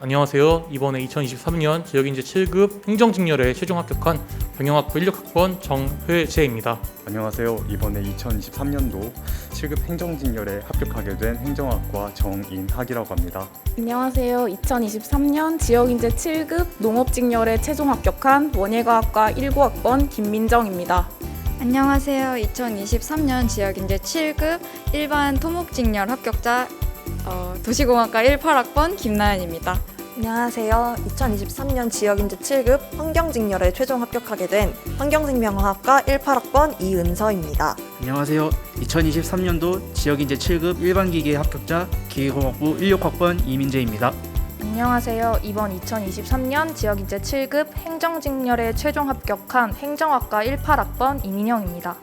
안녕하세요. 이번에 2023년 지역인재 7급 행정직렬에 최종 합격한 경영학부 16학번 정회재입니다. 안녕하세요. 이번에 2023년도 7급 행정직렬에 합격하게 된 행정학과 정인학이라고 합니다. 안녕하세요. 2023년 지역인재 7급 농업직렬에 최종 합격한 원예과학과 19학번 김민정입니다. 안녕하세요. 2023년 지역인재 7급 일반 토목직렬 합격자 어, 도시공학과 18학번 김나연입니다. 안녕하세요. 2023년 지역인재 7급 환경직렬에 최종 합격하게 된 환경생명학과 18학번 이은서입니다. 안녕하세요. 2023년도 지역인재 7급 일반기계 합격자 기계공학부 16학번 이민재입니다. 안녕하세요. 이번 2023년 지역인재 7급 행정직렬에 최종 합격한 행정학과 18학번 이민영입니다.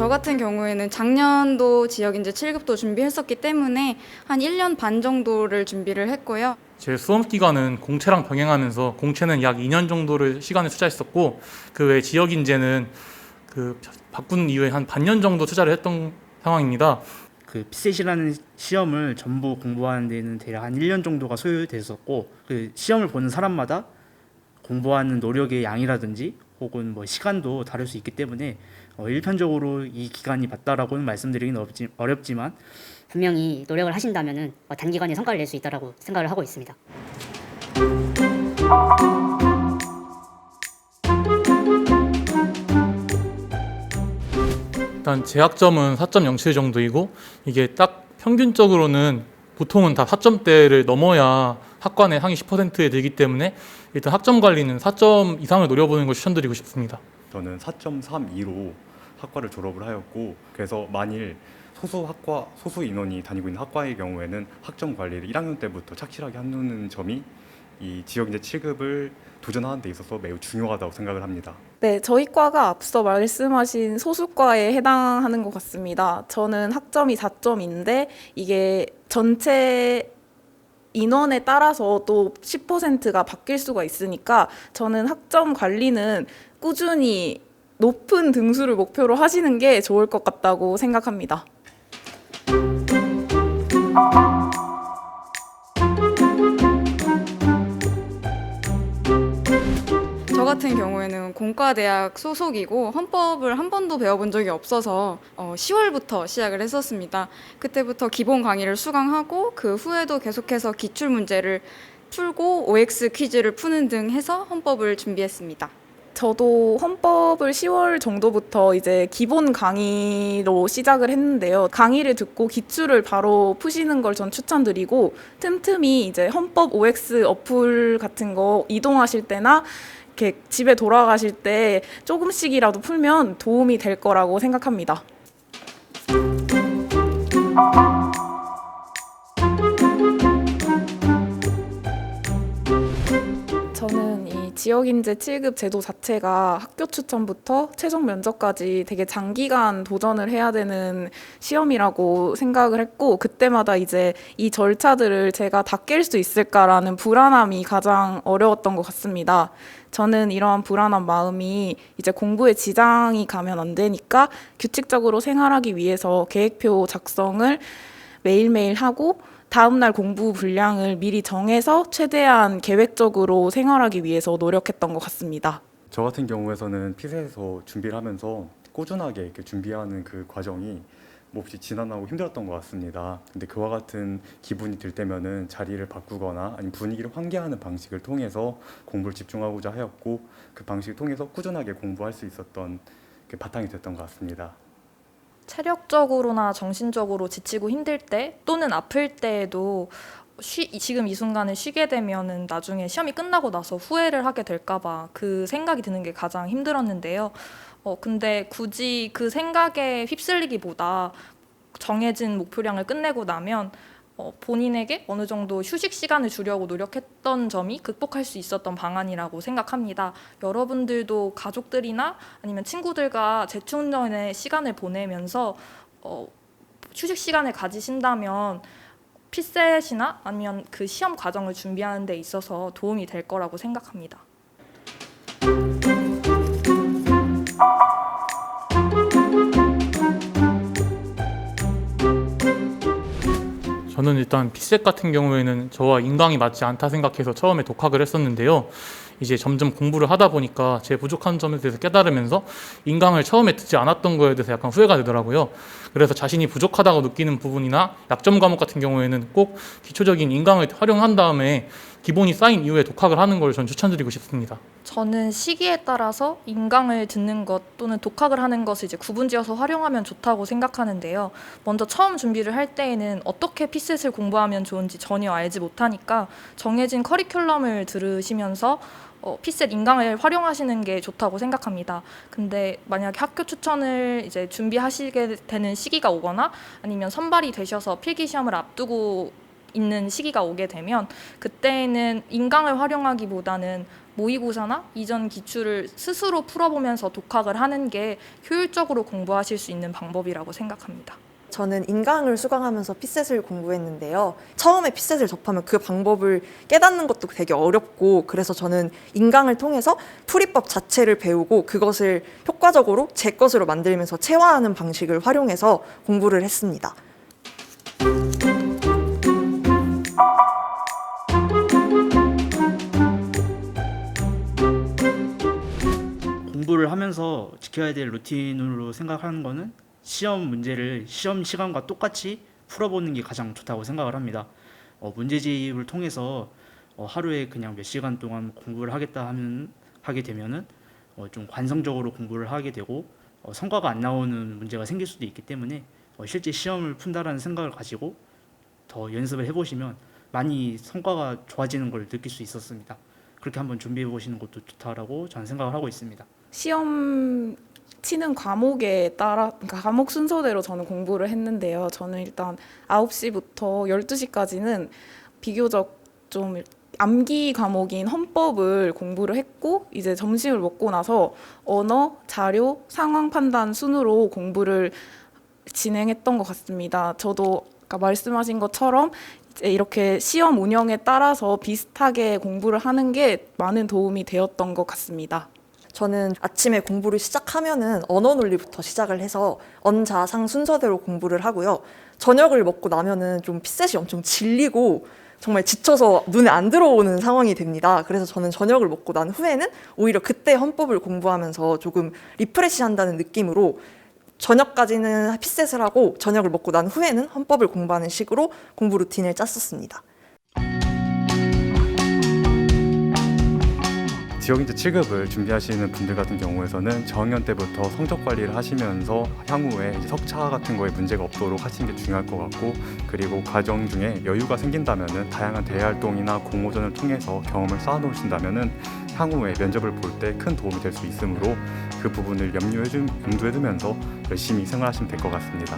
저 같은 경우에는 작년도 지역 인재 7급도 준비했었기 때문에 한 1년 반 정도를 준비를 했고요. 제 수험 기간은 공채랑 병행하면서 공채는 약 2년 정도를 시간을 투자했었고 그 외 지역 인재는 그 바꾼 이후에 한 반년 정도 투자를 했던 상황입니다. 그 피셋이라는 시험을 전부 공부하는 데는 대략 한 1년 정도가 소요됐었고 그 시험을 보는 사람마다 공부하는 노력의 양이라든지 혹은 뭐 시간도 다를 수 있기 때문에 어, 일편적으로 이 기간이 맞다라고는 말씀드리긴 어렵지, 어렵지만 분명히 노력을 하신다면은 어, 단기간에 성과를 낼 수 있다라고 생각을 하고 있습니다. 일단 재학점은 4.07 정도이고 이게 딱 평균적으로는 보통은 다 4점대를 넘어야 학관의 상위 10%에 들기 때문에 일단 학점 관리는 4점 이상을 노려보는 걸 추천드리고 싶습니다. 저는 4.32로 학과를 졸업을 하였고 그래서 만일 소수 학과 소수 인원이 다니고 있는 학과의 경우에는 학점 관리를 1학년 때부터 착실하게 한다는 점이 이 지역 인재 7급을 도전하는 데 있어서 매우 중요하다고 생각을 합니다. 네, 저희 과가 앞서 말씀하신 소수과에 해당하는 것 같습니다. 저는 학점이 4점인데 이게 전체 인원에 따라서 또 10%가 바뀔 수가 있으니까 저는 학점 관리는 꾸준히 높은 등수를 목표로 하시는 게 좋을 것 같다고 생각합니다. 저 같은 경우에는 공과대학 소속이고 헌법을 한 번도 배워본 적이 없어서 어, 10월부터 시작을 했었습니다. 그때부터 기본 강의를 수강하고 그 후에도 계속해서 기출 문제를 풀고 OX 퀴즈를 푸는 등 해서 헌법을 준비했습니다. 저도 헌법을 10월 정도부터 이제 기본 강의로 시작을 했는데요. 강의를 듣고 기출을 바로 푸시는 걸 전 추천드리고 틈틈이 이제 헌법 OX 어플 같은 거 이동하실 때나 이렇게 집에 돌아가실 때 조금씩이라도 풀면 도움이 될 거라고 생각합니다. 지역인재 7급 제도 자체가 학교 추천부터 최종 면접까지 되게 장기간 도전을 해야 되는 시험이라고 생각을 했고 그때마다 이제 이 절차들을 제가 다 깰 수 있을까라는 불안함이 가장 어려웠던 것 같습니다. 저는 이러한 불안한 마음이 이제 공부에 지장이 가면 안 되니까 규칙적으로 생활하기 위해서 계획표 작성을 매일매일 하고 다음날 공부 분량을 미리 정해서 최대한 계획적으로 생활하기 위해서 노력했던 것 같습니다. 저 같은 경우에서는 피셋에서 준비를 하면서 꾸준하게 이렇게 준비하는 그 과정이 몹시 지난하고 힘들었던 것 같습니다. 근데 그와 같은 기분이 들 때면은 자리를 바꾸거나 아니면 분위기를 환기하는 방식을 통해서 공부를 집중하고자 하였고 그 방식을 통해서 꾸준하게 공부할 수 있었던 그 바탕이 됐던 것 같습니다. 체력적으로나 정신적으로 지치고 힘들 때 또는 아플 때에도 쉬, 지금 이 순간을 쉬게 되면은 나중에 시험이 끝나고 나서 후회를 하게 될까봐 그 생각이 드는 게 가장 힘들었는데요. 어, 근데 굳이 그 생각에 휩쓸리기보다 정해진 목표량을 끝내고 나면 어, 본인에게 어느 정도 휴식 시간을 주려고 노력했던 점이 극복할 수 있었던 방안이라고 생각합니다. 여러분들도 가족들이나 아니면 친구들과 재충전의 시간을 보내면서 어, 휴식 시간을 가지신다면 피셋이나 아니면 그 시험 과정을 준비하는 데 있어서 도움이 될 거라고 생각합니다. 저는 일단 피셋 같은 경우에는 저와 인강이 맞지 않다 생각해서 처음에 독학을 했었는데요. 이제 점점 공부를 하다 보니까 제 부족한 점에 대해서 깨달으면서 인강을 처음에 듣지 않았던 거에 대해서 약간 후회가 되더라고요. 그래서 자신이 부족하다고 느끼는 부분이나 약점 과목 같은 경우에는 꼭 기초적인 인강을 활용한 다음에 기본이 쌓인 이후에 독학을 하는 걸 전 추천드리고 싶습니다. 저는 시기에 따라서 인강을 듣는 것 또는 독학을 하는 것을 이제 구분지어서 활용하면 좋다고 생각하는데요. 먼저 처음 준비를 할 때에는 어떻게 피셋을 공부하면 좋은지 전혀 알지 못하니까 정해진 커리큘럼을 들으시면서 어, 피셋 인강을 활용하시는 게 좋다고 생각합니다. 근데 만약에 학교 추천을 이제 준비하시게 되는 시기가 오거나 아니면 선발이 되셔서 필기 시험을 앞두고 있는 시기가 오게 되면 그때는 인강을 활용하기보다는 모의고사나 이전 기출을 스스로 풀어보면서 독학을 하는 게 효율적으로 공부하실 수 있는 방법이라고 생각합니다. 저는 인강을 수강하면서 피셋을 공부했는데요. 처음에 피셋을 접하면 그 방법을 깨닫는 것도 되게 어렵고 그래서 저는 인강을 통해서 풀이법 자체를 배우고 그것을 효과적으로 제 것으로 만들면서 체화하는 방식을 활용해서 공부를 했습니다. 공부를 하면서 지켜야 될 루틴으로 생각하는 거는 시험 문제를 시험 시간과 똑같이 풀어보는 게 가장 좋다고 생각을 합니다. 어, 문제집을 통해서 어, 하루에 그냥 몇 시간 동안 공부를 하겠다 하면 하게 되면은 어, 좀 관성적으로 공부를 하게 되고 어, 성과가 안 나오는 문제가 생길 수도 있기 때문에 어, 실제 시험을 푼다라는 생각을 가지고 더 연습을 해보시면 많이 성과가 좋아지는 걸 느낄 수 있었습니다. 그렇게 한번 준비해 보시는 것도 좋다라고 저는 생각을 하고 있습니다. 시험 치는 과목에 따라 그러니까 과목 순서대로 저는 공부를 했는데요. 저는 일단 9시부터 12시까지는 비교적 좀 암기 과목인 헌법을 공부를 했고 이제 점심을 먹고 나서 언어, 자료, 상황 판단 순으로 공부를 진행했던 것 같습니다. 저도 아까 말씀하신 것처럼 이렇게 시험 운영에 따라서 비슷하게 공부를 하는 게 많은 도움이 되었던 것 같습니다. 저는 아침에 공부를 시작하면은 언어 논리부터 시작을 해서 언자상 순서대로 공부를 하고요. 저녁을 먹고 나면은 좀 피셋이 엄청 질리고 정말 지쳐서 눈에 안 들어오는 상황이 됩니다. 그래서 저는 저녁을 먹고 난 후에는 오히려 그때 헌법을 공부하면서 조금 리프레시 한다는 느낌으로 저녁까지는 피셋을 하고 저녁을 먹고 난 후에는 헌법을 공부하는 식으로 공부 루틴을 짰었습니다. 지역인재 7급을 준비하시는 분들 같은 경우에서는 저학년 때부터 성적 관리를 하시면서 향후에 이제 석차 같은 거에 문제가 없도록 하시는 게 중요할 것 같고 그리고 과정 중에 여유가 생긴다면은 다양한 대외 활동이나 공모전을 통해서 경험을 쌓아놓으신다면은 향후에 면접을 볼 때 큰 도움이 될 수 있으므로 그 부분을 염두에, 두, 염두에 두면서 열심히 생활하시면 될 것 같습니다.